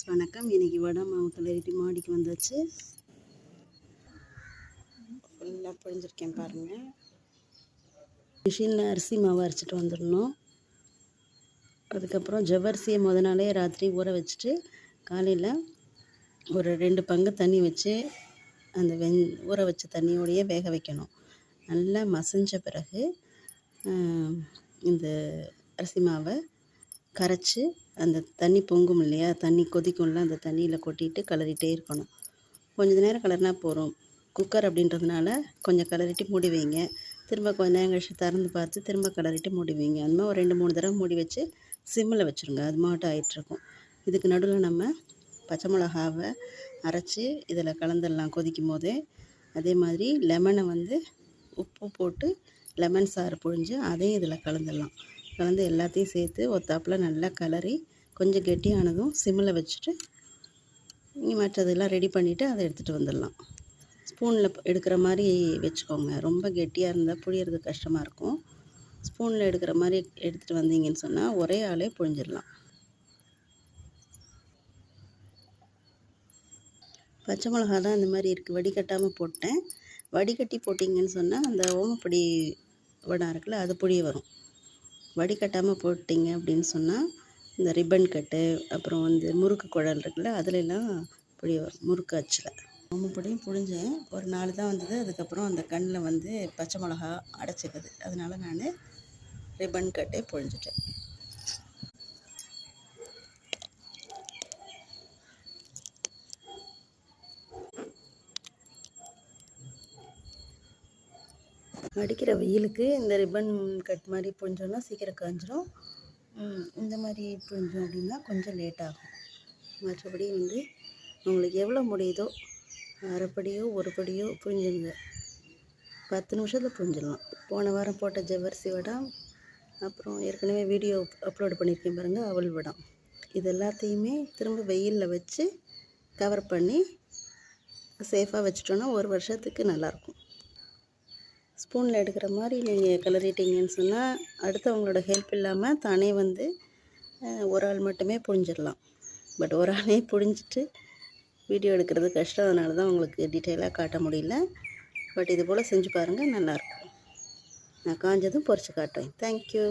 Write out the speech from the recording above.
Friends வணக்கம். இன்றைக்கி வடை மாவு கிளறிட்டு மாடிக்கு வந்தாச்சு. ஃபுல்லாக பொழிஞ்சிருக்கேன் பாருங்கள் மிஷினில் அரிசி மாவு அரைச்சிட்டு வந்துடணும். அதுக்கப்புறம் ஜவ்வரிசியை முத நாளே ராத்திரி ஊற வச்சுட்டு காலையில் ஒரு ரெண்டு பங்கு தண்ணி வச்சு அந்த வெந் ஊற வச்ச தண்ணியோடையே வேக வைக்கணும். நல்லா மசிஞ்ச பிறகு இந்த அரிசி மாவை கரைச்சி அந்த தண்ணி பொங்கும் இல்லையா? தண்ணி கொதிக்கும்ல அந்த தண்ணியில் கொட்டிட்டு கலரிட்டே இருக்கணும். கொஞ்சம் நேரம் கலர்னா போதும். குக்கர் அப்படின்றதுனால கொஞ்சம் கலரிட்டு மூடி வைங்க. திரும்ப கொஞ்ச நேரம் கழிச்சு திறந்து பார்த்து திரும்ப கலரிட்டு மூடி வைங்க. அந்த மாதிரி ஒரு ரெண்டு மூணு தடவை மூடி வச்சு சிம்மில் வச்சுருங்க. அது மாட்டம் ஆகிட்டுருக்கும் இதுக்கு நடுவில் நம்ம பச்சை மிளகாவை அரைச்சி இதில் கலந்துடலாம் கொதிக்கும் போதே. அதே மாதிரி லெமனை வந்து உப்பு போட்டு லெமன் சாறு புழிஞ்சு அதையும் இதில் கலந்துடலாம். கலந்து எல்லாத்தையும் சேர்த்து ஒத்தாப்பில் நல்லா கிளறி கொஞ்சம் கெட்டியானதும் சிம்மில் வச்சுட்டு நீங்கள் மற்றதெல்லாம் ரெடி பண்ணிவிட்டு அதை எடுத்துகிட்டு வந்துடலாம். ஸ்பூனில் எடுக்கிற மாதிரி வச்சுக்கோங்க. ரொம்ப கெட்டியாக இருந்தால் புழியறது கஷ்டமாக இருக்கும். ஸ்பூனில் எடுக்கிற மாதிரி எடுத்துகிட்டு வந்தீங்கன்னு சொன்னால் ஒரே ஆளே புழிஞ்சிடலாம். பச்சை மிளகா தான் இந்த மாதிரி இருக்குது வடிகட்டாமல் போட்டேன். வடிகட்டி போட்டிங்கன்னு சொன்னால் அந்த ஓமப்பொடி வடம் இருக்குல்ல அது புழிய வரும். வடிகட்டாமல் போட்டிங்க அப்படின்னு சொன்னால் இந்த ரிப்பன் கட்டு அப்புறம் வந்து முறுக்கு குழல் இருக்குல்ல அதுலெல்லாம் புளிய வரும் முறுக்கு அச்சில். பிடியும் புழிஞ்சேன் ஒரு நாலு தான் வந்தது. அதுக்கப்புறம் அந்த கண்ணில் வந்து பச்சை மிளகா அடைச்சிக்குது அதனால் நான் ரிப்பன் கட்டே புழிஞ்சிட்டேன். அடிக்கிற வெயிலுக்கு இந்த ரிப்பன் கட் மாதிரி புரிஞ்சோன்னா சீக்கிரம் காஞ்சிரும். இந்த மாதிரி புரிஞ்சோம் அப்படின்னா கொஞ்சம் லேட் ஆகும். மற்றபடி வந்து உங்களுக்கு எவ்வளோ முடியுதோ அரைப்படியோ ஒரு படியோ புரிஞ்சுங்க பத்து நிமிஷத்தில் புரிஞ்சிடலாம் போன வாரம் போட்ட ஜவ்வரிசி வடம் அப்புறம் ஏற்கனவே வீடியோ அப்லோட் பண்ணியிருக்கேன் பாருங்கள் அவள் வடம் இது எல்லாத்தையுமே திரும்ப வெயிலில் வச்சு கவர் பண்ணி சேஃபாக வச்சிட்டோன்னா ஒரு வருஷத்துக்கு நல்லாயிருக்கும் ஸ்பூனில் எடுக்கிற மாதிரி நீங்கள் கிளறிட்டீங்கன்னு சொன்னால் அடுத்தவங்களோட ஹெல்ப் இல்லாமல் தானே வந்து ஒரு ஆள் மட்டுமே புழிஞ்சிடலாம். பட் ஒரு ஆளே புழிஞ்சிட்டு வீடியோ எடுக்கிறது கஷ்டம். அதனால தான் உங்களுக்கு டீட்டெயிலாக காட்ட முடியல. பட் இது போல் செஞ்சு பாருங்கள் நல்லாயிருக்கும் நான் காஞ்சதும் பொறிச்சு காட்டுவேன் தேங்க்யூ